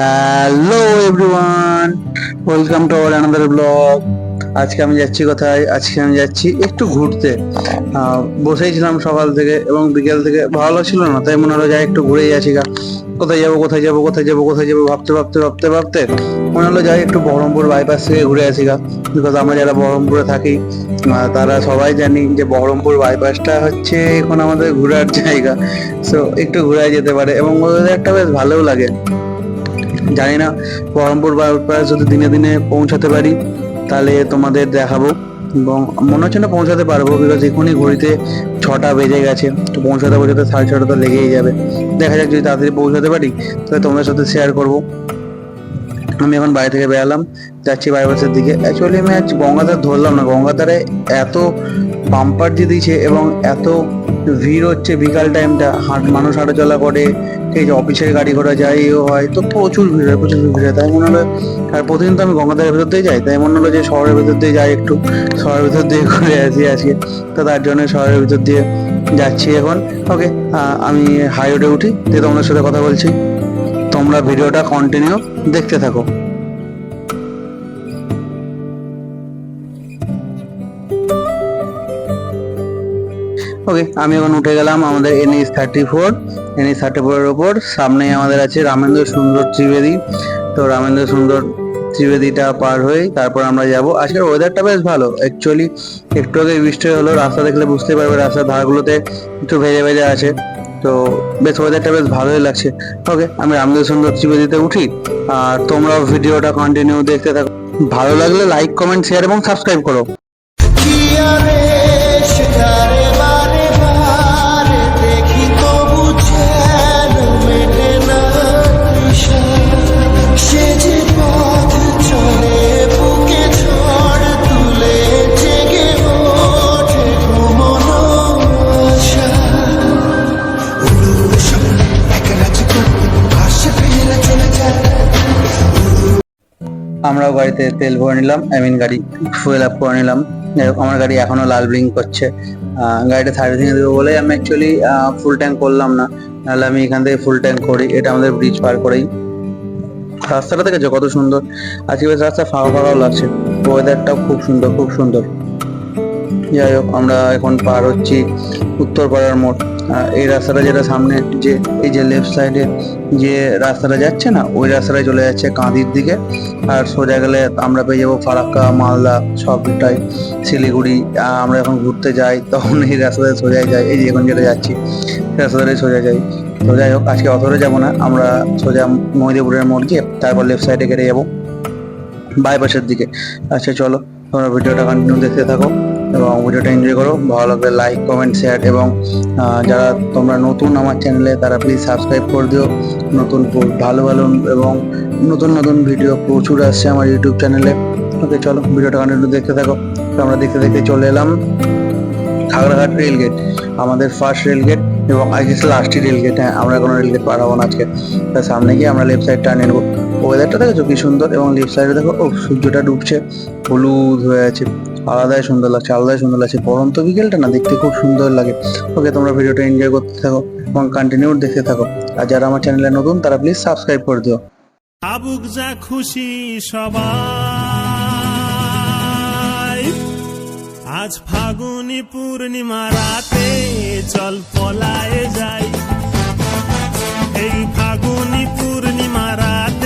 Hello everyone welcome to our another blog আজকে আমি যাচ্ছি কোথায়? আজকে আমি যাচ্ছি একটু ঘুরতে। বসেই ছিলাম সকাল থেকে এবং বিকেল থেকে। ভালো ছিল না, তাই মনে হলো যাই একটু ঘুরেই আসি গা। কোথায় যাব কোথায় যাব কোথায় যাব কোথায় যাব, ভাবতে ভাবতে ভাবতে ভাবতে মনে হলো যাই একটু বহরমপুর বাইপাস থেকে ঘুরে আসি গা। বিকজ আমরা যারা বহরমপুরে থাকি তারা সবাই জানি যে বহরমপুর বাইপাসটা হচ্ছে এখন আমাদের ঘোরার জায়গা। সো একটু ঘুরায় যেতে পারে এবং ওদের একটা বেশ ভালোও লাগে। জানি না বহরমপুর বাইপাস যদি দিনে দিনে পৌঁছাতে পারি, তাহলে তোমাদের দেখাবো। এবং মনে হচ্ছে না পৌঁছাতে পারব বিকজ এখনই ঘড়িতে ছটা বেজে গেছে। তো পৌঁছাতে পৌঁছাতে সাড়ে ছটা তো লেগেই যাবে। দেখা যাক যদি তাড়াতাড়ি পৌঁছাতে পারি, তাহলে তোমাদের সাথে শেয়ার করব। আমি এখন বাড়ি থেকে বেরালাম, যাচ্ছি বাইপাসের দিকে। অ্যাকচুয়ালি আমি আজ গঙ্গাধার ধরলাম না। গঙ্গাধারে এত বাম্পার দিয়ে দিয়েছে এবং এত ভিড় হচ্ছে বিকাল টাইমটা হাট, মানুষ হাঁটাচলা করে, ঠিক আছে, অফিসের গাড়ি ঘোড়া যায় হয়, তো প্রচুর ভিড় হয়, প্রচুর ভিড় হয়। তাই মনে হলো, আর প্রতিদিন তো আমি গঙ্গাধারের ভেতর দিয়ে যাই। তাই মনে হলো যে শহরের ভেতর দিয়ে যাই একটু, শহরের ভেতর দিয়ে ঘুরে আসি আজকে। তো তার জন্য শহরের ভেতর দিয়ে যাচ্ছি এখন। ওকে আমি হাইওয়ে উঠি, দিয়ে তোমাদের সাথে কথা বলছি। তোমরা ভিডিওটা কন্টিনিউ দেখতে থাকো। ওকে আমি এখন উঠে গেলাম আমাদের NS thirty four N NS thirty ফোরের ওপর সামনেই আমাদের আছে রামেন্দ্র সুন্দর ত্রিবেদী। তো রামেন্দ্র সুন্দর ত্রিবেদীটা পার হয়ে তারপর আমরা যাব। আজকের ওয়েদারটা বেশ ভালো। অ্যাকচুয়ালি একটু আগে বৃষ্টি হলো, রাস্তা দেখলে বুঝতে পারবে রাস্তার ধারগুলোতে একটু ভেজে ভেজে আছে। তো বেশ ওয়েদারটা বেশ ভালোই লাগছে। ওকে আমি রামদেব সুন্দর ত্রিবেদীতে উঠি। আর তোমরাও ভিডিওটা কন্টিনিউ দেখতে থাকো। ভালো লাগলে লাইক কমেন্ট শেয়ার এবং সাবস্ক্রাইব করো। আমরাও গাড়িতে তেল ভরে নিলাম আই মিন গাড়ি ফুয়েল আপ করে নিলাম। আমার গাড়ি এখনও লাল ব্লিং করছে। গাড়িটা সার্ভিসিং এ দেবো বলে আমি অ্যাকচুয়ালি ফুল ট্যাঙ্ক করলাম না। নাহলে আমি এখান থেকে ফুল ট্যাঙ্ক করি। এটা আমাদের ব্রিজ পার করেই। রাস্তাটা দেখেছ কত সুন্দর? আজকে বেশ রাস্তা ফাঁকা ফাঁকাও লাগছে। ওয়েদারটাও খুব সুন্দর খুব সুন্দর। যাই হোক, আমরা এখন পার হচ্ছি উত্তরপাড়ার মোড়। এই রাস্তাটা যেটা সামনে, যে, এই যে লেফট সাইডে যে রাস্তাটা যাচ্ছে না, ওই রাস্তাটায় চলে যাচ্ছে কাঁদির দিকে। আর সোজা গেলে আমরা পেয়ে যাব ফারাক্কা, মালদা, সবটাই, শিলিগুড়ি। আমরা যখন ঘুরতে যাই, তখন এই রাস্তাতে সোজা যাই। এই যে এখন যেটা যাচ্ছি রাস্তাটাই সোজা যাই। তো যাই হোক, আজকে অতটা যাব না। আমরা সোজা মহিদেপুরের মোড় গিয়ে তারপর লেফট সাইডে কেটে যাব। বাইপাসের দিকে। আচ্ছা চলো, তোমরা ভিডিওটা কন্টিনিউ দেখতে থাকো। এবং ভিডিওটা এনজয় করো। ভালো লাগলে লাইক কমেন্ট শেয়ার এবং যারা তোমরা নতুন আমার চ্যানেলে তারা প্লিজ সাবস্ক্রাইব করে দিও। নতুন ভালো ভালো এবং নতুন নতুন ভিডিও প্রচুর আসছে আমার ইউটিউব চ্যানেলে ওকে, চলো ভিডিওটা কন্টিনিউ দেখতে থাকো। আমরা দেখতে দেখতে চলে এলাম খাগড়াঘাট রেল গেট আমাদের ফার্স্ট রেল গেট এবং আজকে লাস্টই রেল গেট হ্যাঁ আমরা কোনো রেল গেট পার হব না আজকে। তার সামনে গিয়ে আমরা লেফট সাইডটা নিয়ে নেব। ওয়েদারটা দেখেছ কি সুন্দর এবং লেফট সাইডে দেখো ও সূর্যটা ডুবছে, হলুদ হয়ে আছে। আলাদাই সুন্দর লাগছে, আলাদাই সুন্দর লাগছে। পরন্ত বিকেলটা না দেখতে খুব সুন্দর লাগে। ওকে, তোমরা ভিডিওটা এনজয় করতে থাকো এবং কন্টিনিউ দেখতে থাকো। আর যারা আমার চ্যানেলে নতুন, তারা প্লিজ সাবস্ক্রাইব করে দিও। আবুক যা খুশি সবাই। আজ ফাগুনি পূর্ণিমা রাতে চল পলায়ে যাই এই ফাগুনি পূর্ণিমা রাতে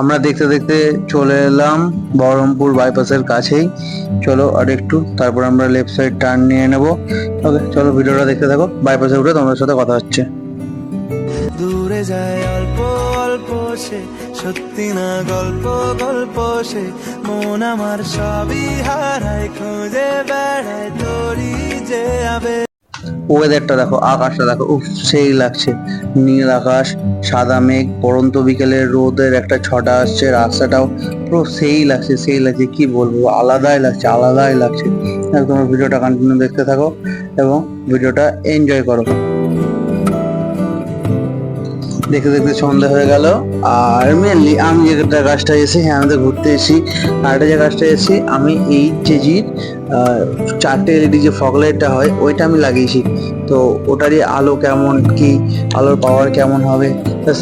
আমরা দেখতে দেখতে চলে এলাম বহরমপুর বাইপাসের কাছেই। চলো আর একটু, তারপর আমরা লেফট সাইড টার্ন নিয়ে নেব। ওকে চলো ভিডিওটা দেখতে থাকো, বাইপাসে উঠে তোমাদের সাথে কথা হচ্ছে। দূরে যায় অল্প অল্প সে, সত্যি না গল্প গল্প সে। মন আমার সবই হারায়, খুঁজে বেড়ায় তোরই যে আবে ওয়েদারটা দেখো, আকাশটা দেখো, উফ, সেই লাগছে। নীল আকাশ, সাদা মেঘ, পরন্ত বিকেলের রোদের একটা ছটা আসছে, রাস্তাটাও পুরো সেই লাগছে সেই লাগছে, কি বলব, আলাদাই লাগছে আলাদাই লাগছে। একদম ভিডিওটা কন্টিনিউ দেখতে থাকো এবং ভিডিওটা এনজয় করো। দেখতে দেখতে সন্ধ্যা হয়ে গেল, আর মেনলি আমি যে গাছটা এসে হ্যাঁ আমাদের ঘুরতে এসেছি। আর একটা যে গাছটা এসেছি, আমি এই কেজির চারটে এলইডি যে ফগ লাইটটা হয়, ওইটা আমি লাগিয়েছি। তো ওটারই আলো কেমন, কি আলোর পাওয়ার কেমন হবে?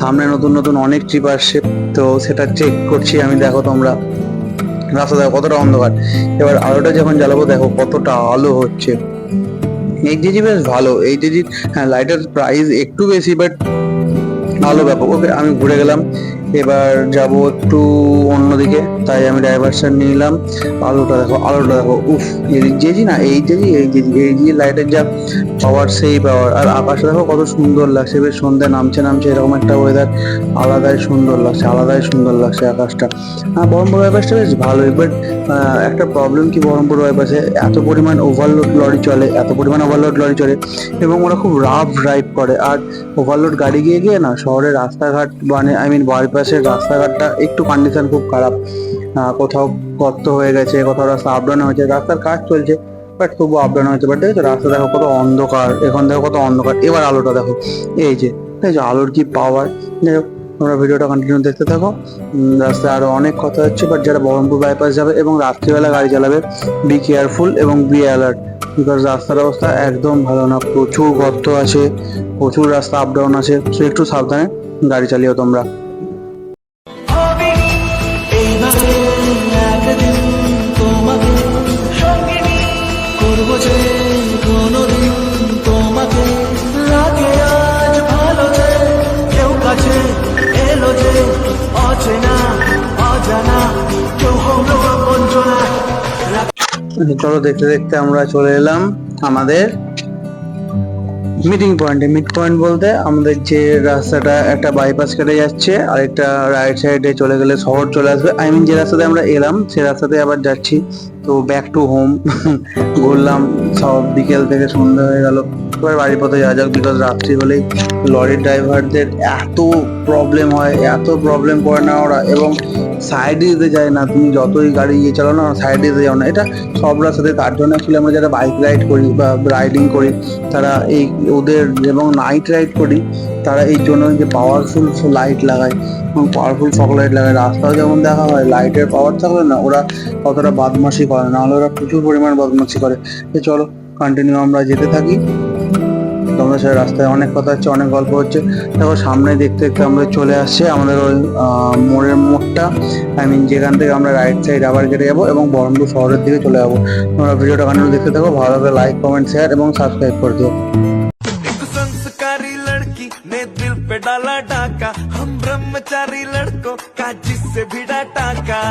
সামনে নতুন নতুন অনেক ট্রিপ আসছে, তো সেটা চেক করছি আমি, দেখো তোমরা। রাস্তা দেখো কতটা অন্ধকার। এবার আলোটা যখন জ্বালাবো, দেখো কতটা আলো হচ্ছে। এই জিজি বেশ ভালো এই জিজি হ্যাঁ লাইটের প্রাইস একটু বেশি বাট আলো ব্যাপক। ওকে আমি ঘুরে গেলাম। এবার যাব একটু অন্যদিকে, তাই আমি ডাইভারশন নিলাম। আলোটা দেখো আলোটা দেখো, উফ, এই জেজি না, এই জেজি এই জেজি এই যে লাইটের যা পাওয়ার সেই পাওয়ার আর আকাশে দেখো কত সুন্দর লাগছে, বেশ সন্ধ্যা নামছে নামছে, এরকম একটা ওয়েদার আলাদাই সুন্দর লাগছে, আলাদাই সুন্দর লাগছে আকাশটা। হ্যাঁ বহরমপুর বাইপাসটা বেশ ভালোই বাট একটা প্রবলেম কি বহরমপুর বাইপাসে এত পরিমাণ ওভারলোড লরি চলে, এত পরিমাণ ওভারলোড লরি চলে, এবং ওরা খুব রাফ ড্রাইভ করে। আর ওভারলোড গাড়ি গিয়ে গিয়ে না, শহরের রাস্তাঘাট মানে আই মিন বাইপাসের রাস্তাঘাটটা একটু কন্ডিশন খুব খারাপ। কোথাও গর্ত হয়ে গেছে, কোথাও রাস্তা আপডাউন হয়েছে, রাস্তার কাজ চলছে বাট তবু আপডাউন হয়েছে বাট দেখেছ রাস্তা দেখো কত অন্ধকার, এখন দেখো কত অন্ধকার, এবার আলোটা দেখো। এই যে দেখছ আলোর কি পাওয়ার যাই হোক, তোমরা ভিডিওটা কন্টিনিউ দেখতে থাকো। রাস্তায় আরও অনেক কথা হচ্ছে বাট যারা বহরমপুর বাইপাস যাবে এবং রাত্রিবেলা গাড়ি চালাবে বি কেয়ারফুল এবং বি অ্যালার্ট বিকজ রাস্তার অবস্থা একদম ভালো না। প্রচুর গর্ত আছে, প্রচুর রাস্তা আপ ডাউন আছে তো একটু সাবধানে গাড়ি চালিও তোমরা। চলো দেখতে দেখতে আমরা চলে এলাম আমাদের মিটিং পয়েন্টে মিড পয়েন্ট বলতে আমাদের যে রাস্তাটা একটা বাইপাস কেটে যাচ্ছে আর একটা রাইট সাইডে চলে গেলে শহর চলে আসবে। আই মিন যে রাস্তাতে আমরা এলাম, সে রাস্তাতে আবার যাচ্ছি। তো ব্যাক টু হোম ঘুরলাম, সব বিকেল থেকে সন্ধ্যা হয়ে গেল। এবার বাড়ির পথে যাওয়া যাক বিকজ রাত্রি হলেই লরির ড্রাইভারদের এত প্রবলেম হয়, এত প্রবলেম করে না ওরা, এবং সাইডে দিতে যায় না। তুমি যতই গাড়ি ইয়ে চালাও না সাইডে দিতে যাও না। এটা সব রাস্তাতে তার জন্য অ্যাকচুয়ালি আমরা যারা বাইক রাইড করি বা রাইডিং করি, তারা এই ওদের এবং নাইট রাইড করি, তারা এই জন্য যে পাওয়ারফুল লাইট লাগায়, এবং পাওয়ারফুল ফগ লাইট লাগায়। রাস্তাও যেমন দেখা হয় লাইটের পাওয়ার থাকলে না, ওরা অতটা বদমাশি করে না। হলে ওরা প্রচুর পরিমাণ বদমাশি করে। চলো কন্টিনিউ আমরা যেতে থাকি। তোমরা সাথে রাস্তায় অনেক কথা হচ্ছে অনেক গল্প হচ্ছে দেখো সামনে দেখতে দেখতে আমরা চলে আসছে আমাদের ওই আহ, মোড়ের মোড়টা আই মিন যেখান থেকে আমরা রাইট সাইড আবার কেটে যাবো এবং বহরমপুর শহরের দিকে চলে যাবো তোমরা ভিডিওটা কন্টিনিউ দেখতে থাকো ভালো লাগলে লাইক কমেন্ট শেয়ার এবং সাবস্ক্রাইব করে দিও एक संस्कारी लड़की ने दिल पे डाला डाका हम ब्रह्मचारी लड़कों का जिससे भिड़ा टाका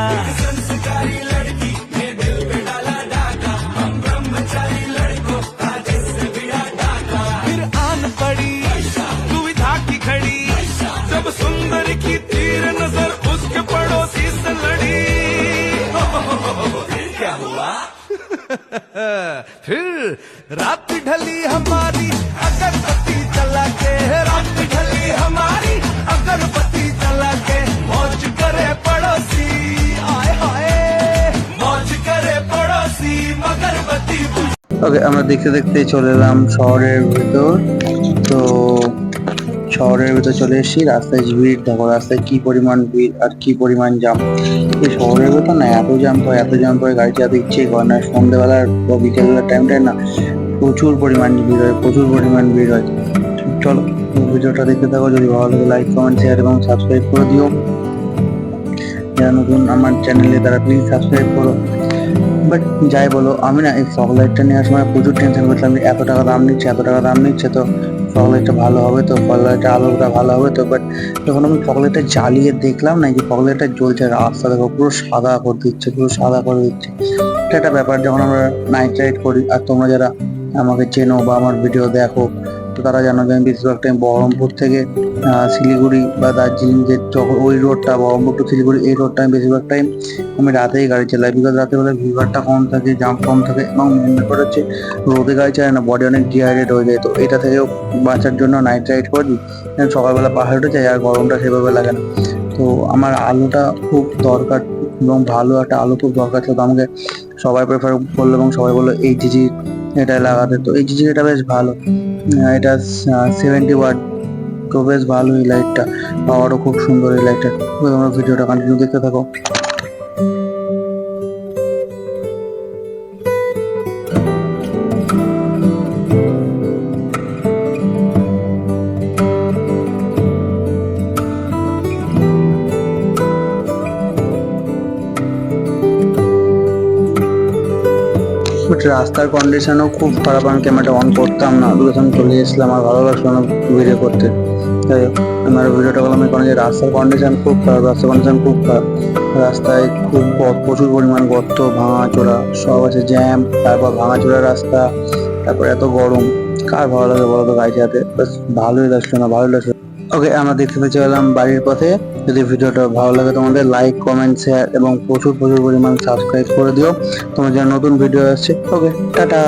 संस्कारी लड़की फिर रात ढली हमारी अगरबत्ती जला के रात ढली हमारी अगरबत्ती जला के मौज करे पड़ोसी आए हाय मौज करे पड़ोसी मगरबत्ती बुझ ওকে আমরা দেখতে দেখতে চলে এলাম শহরের ভিতর তো শহরের ভিতর চলে এসেছি, রাস্তায় ভিড়, দেখো রাস্তায় কি পরিমাণ ভিড় আর কি পরিমাণ জাম এই শহরের ভেতর না এত জাম হয় এত জাম হয় গাড়ি চালাতে ইচ্ছেই করে না। সন্ধ্যেবেলার বা বিকেলবেলার টাইমটায় না প্রচুর পরিমাণ ভিড় হয়, প্রচুর পরিমাণ ভিড় হয়। চলো, ভিডিওটা দেখতে থাকো, যদি ভালো লাগে লাইক কমেন্ট শেয়ার এবং সাবস্ক্রাইব করে দিও। যারা নতুন আমার চ্যানেলে তারা প্লিজ সাবস্ক্রাইব করো। বাট যাই বলো, আমি না এই ফগ লাইটটা নেওয়ার সময় প্রচুর টেনশন করছিলাম এত টাকা দাম নিচ্ছে, এত টাকা দাম নিচ্ছে, তো ফগ লাইটটা ভালো হবে, তো পকলেটটা আলোটা ভালো হবে, তো বাট যখন আমি পকলেটটা জ্বালিয়ে দেখলাম না যে পকলেটটা জ্বলছে রাস্তা দেখো পুরো সাদা করে দিচ্ছে, পুরো সাদা করে দিচ্ছে। এটা একটা ব্যাপার যখন আমরা নাইট রাইড করি, আর তোমরা যারা আমাকে চেনো বা আমার ভিডিও দেখো তারা জানো যে আমি বেশিরভাগ টাইম বহরমপুর থেকে শিলিগুড়ি বা দার্জিলিং যে ওই রোডটা বহরমপুর টু শিলিগুড়ি, এই রোডটা আমি বেশিরভাগ টাইম আমি রাতেই গাড়ি চালাই। বিকজ রাতের বেলা ভিড়ভাড়টা কম থাকে জাম কম থাকে এবং মেন ব্যাপার হচ্ছে রোদে গাড়ি চালাই না বডি অনেক ডিহাইড্রেট হয়ে যায়। তো এটা থেকেও বাঁচার জন্য নাইট রাইড করি। and সকালবেলা পাহাড়ে উঠে যায় আর গরমটা সেভাবে লাগে না। তো আমার আলোটা খুব দরকার এবং ভালো একটা আলো খুব দরকার ছিল। তো আমাকে সবাই প্রেফার করল এবং সবাই বলল, এই জিজি এটা লাগাতে। তো এই জিজিটা বেশ ভালো। এটা সেভেন্টি ওয়াট তো বেশ ভালো এই লাইটটা পাওয়ারও খুব সুন্দর এই লাইটটা তোমরা ভিডিওটা কন্টিনিউ দেখতে থাকো। রাস্তার কন্ডিশনও খুব খারাপ। আমি ক্যামেরাটা অন করতাম না। দুজন চলে এসেছিলাম। আর ভালো লাগছিল না ভিডিও করতে। যাই হোক আমার ভিডিওটা করলাম। কারণ যে রাস্তার কন্ডিশন খুব খারাপ। রাস্তার কন্ডিশন খুব খারাপ। রাস্তায় খুব প্রচুর পরিমাণ গর্ত, ভাঙাচোরা। সব আছে জ্যাম তারপর ভাঙাচোরা রাস্তা, তারপর এত গরম। কার ভালো লাগে বলো তো গাড়ি বাস ভালোই লাগছিল না, ভালোই লাগছিল। ওকে আমরা দেখতে পেয়ে চলে বাড়ির পথে। যদি ভিডিওটা ভালো লাগে তোমাদের লাইক কমেন্ট শেয়ার এবং প্রচুর প্রচুর পরিমাণ সাবস্ক্রাইব করে দিও। তোমার যেন নতুন ভিডিও আসছে। Okay tata.